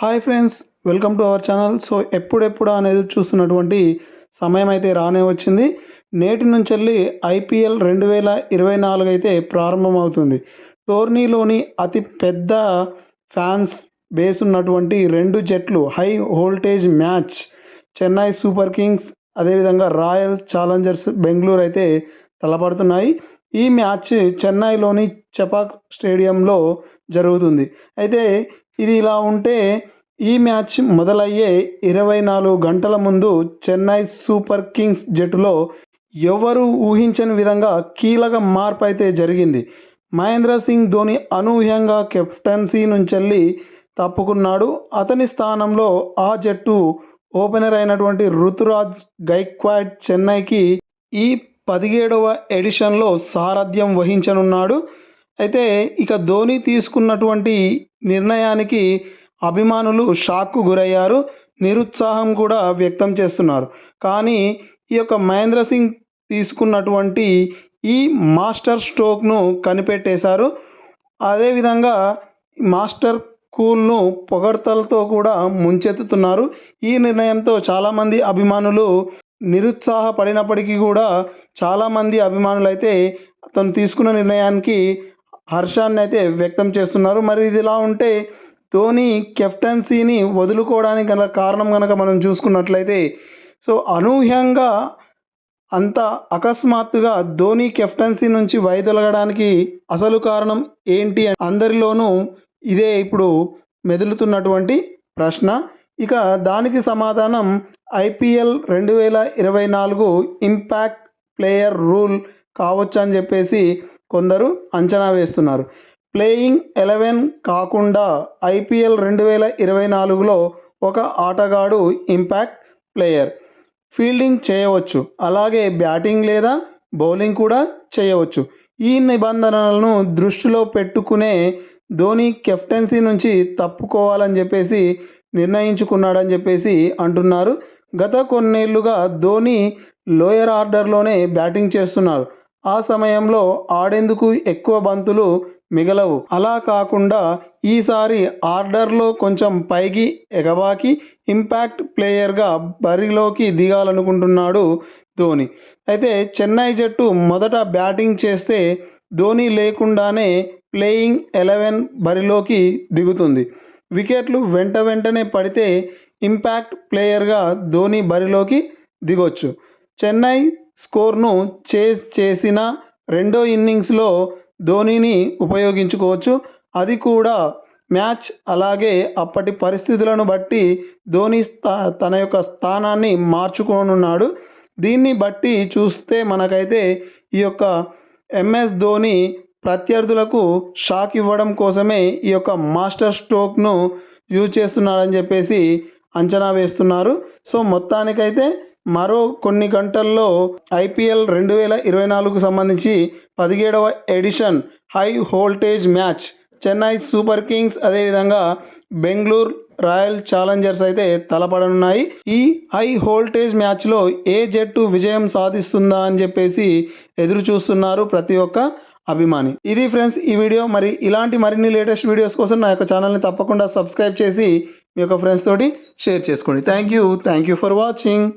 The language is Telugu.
Hi friends welcome to our channel. So ఎప్పుడెప్పుడు అనేది చూస్తున్నటువంటి సమయం అయితే రానే వచ్చింది. నేటి నుంచి వెళ్ళి ఐపీఎల్ రెండు వేల ఇరవై నాలుగు అయితే ప్రారంభమవుతుంది. టోర్నీలోని అతి పెద్ద ఫ్యాన్స్ బేస్ ఉన్నటువంటి రెండు జట్లు high voltage match Chennai super kings అదేవిధంగా రాయల్ ఛాలెంజర్స్ బెంగళూరు అయితే తలపడుతున్నాయి. ఈ మ్యాచ్ చెన్నైలోని చపాక్ స్టేడియంలో జరుగుతుంది. అయితే ఇది ఇలా ఉంటే ఈ మ్యాచ్ మొదలయ్యే ఇరవై నాలుగు గంటల ముందు చెన్నై సూపర్ కింగ్స్ జట్టులో ఎవరు ఊహించని విధంగా కీలక మార్పు అయితే జరిగింది. మహేంద్ర సింగ్ ధోని అనూహ్యంగా కెప్టెన్సీ నుంచి వెళ్ళి తప్పుకున్నాడు. అతని స్థానంలో ఆ జట్టు ఓపెనర్ అయినటువంటి ఋతురాజ్ గైక్వాడ్ చెన్నైకి ఈ పదిహేడవ ఎడిషన్లో సారథ్యం వహించనున్నాడు. అయితే ఇక ధోని తీసుకున్నటువంటి నిర్ణయానికి అభిమానులు షాక్కు గురయ్యారు నిరుత్సాహం కూడా వ్యక్తం చేస్తున్నారు. కానీ ఈ యొక్క మహేంద్ర సింగ్ తీసుకున్నటువంటి ఈ మాస్టర్ స్ట్రోక్ను కనిపెట్టేశారు. అదేవిధంగా మాస్టర్ కూల్ను పొగడ్తలతో కూడా ముంచెత్తుతున్నారు. ఈ నిర్ణయంతో చాలామంది అభిమానులు నిరుత్సాహపడినప్పటికీ కూడా చాలామంది అభిమానులైతే అతను తీసుకున్న నిర్ణయానికి హర్షాన్ని అయితే వ్యక్తం చేస్తున్నారు. మరి ఇది ఇలా ఉంటే ధోని కెప్టెన్సీని వదులుకోవడానికి గల కారణం కనుక మనం చూసుకున్నట్లయితే సో అనూహ్యంగా అంత అకస్మాత్తుగా ధోని కెప్టెన్సీ నుంచి వైదొలగడానికి అసలు కారణం ఏంటి అందరిలోనూ ఇదే ఇప్పుడు మెదులుతున్నటువంటి ప్రశ్న. ఇక దానికి సమాధానం ఐపీఎల్ రెండు వేల ఇరవై నాలుగు ఇంపాక్ట్ ప్లేయర్ రూల్ కావచ్చు అని చెప్పేసి కొందరు అంచనా వేస్తున్నారు. ప్లేయింగ్ ఎలెవెన్ కాకుండా ఐపీఎల్ రెండు వేల ఇరవై నాలుగులో ఒక ఆటగాడు ఇంపాక్ట్ ప్లేయర్. ఫీల్డింగ్ చేయవచ్చు. అలాగే బ్యాటింగ్ లేదా బౌలింగ్ కూడా చేయవచ్చు. ఈ నిబంధనలను దృష్టిలో పెట్టుకునే ధోని కెప్టెన్సీ నుంచి తప్పుకోవాలని చెప్పేసి నిర్ణయించుకున్నాడని చెప్పేసి అంటున్నారు. గత కొన్నేళ్ళుగా ధోని లోయర్ ఆర్డర్లోనే బ్యాటింగ్ చేస్తున్నారు. ఆ సమయంలో ఆడేందుకు ఎక్కువ బంతులు మిగలవు. అలా కాకుండా ఈసారి ఆర్డర్లో కొంచెం పైకి ఎగబాకి ఇంపాక్ట్ ప్లేయర్గా బరిలోకి దిగాలనుకుంటున్నాడు ధోని. అయితే చెన్నై జట్టు మొదట బ్యాటింగ్ చేస్తే ధోని లేకుండానే ప్లేయింగ్ ఎలెవెన్ బరిలోకి దిగుతుంది. వికెట్లు వెంట వెంటనే పడితే ఇంపాక్ట్ ప్లేయర్గా ధోని బరిలోకి దిగొచ్చు. చెన్నై స్కోర్ను చేజ్ చేసిన రెండో ఇన్నింగ్స్లో ధోనిని ఉపయోగించుకోవచ్చు. అది కూడా మ్యాచ్ అలాగే అప్పటి పరిస్థితులను బట్టి ధోని స్థా తన యొక్క స్థానాన్ని మార్చుకోనున్నాడు. దీన్ని బట్టి చూస్తే మనకైతే ఈ యొక్క ఎంఎస్ ధోని ప్రత్యర్థులకు షాక్ ఇవ్వడం కోసమే ఈ యొక్క మాస్టర్ స్ట్రోక్ను యూజ్ చేస్తున్నారని చెప్పేసి అంచనా వేస్తున్నారు. సో మొత్తానికైతే మరో కొన్ని గంటల్లో ఐపీఎల్ రెండు వేల ఇరవై నాలుగుకు సంబంధించి పదిహేడవ edition high voltage match. Chennai super kings అదేవిధంగా బెంగళూరు రాయల్ ఛాలెంజర్స్ అయితే తలపడనున్నాయి. ఈ హై వోల్టేజ్ మ్యాచ్లో ఏ జట్టు విజయం సాధిస్తుందా అని చెప్పేసి ఎదురు చూస్తున్నారు ప్రతి ఒక్క అభిమాని. ఇది ఫ్రెండ్స్ ఈ వీడియో. మరి ఇలాంటి మరిన్ని లేటెస్ట్ వీడియోస్ కోసం నా యొక్క ఛానల్ని తప్పకుండా సబ్స్క్రైబ్ చేసి మీ యొక్క ఫ్రెండ్స్ తోటి షేర్ చేసుకోండి. Thank you. Thank you for watching.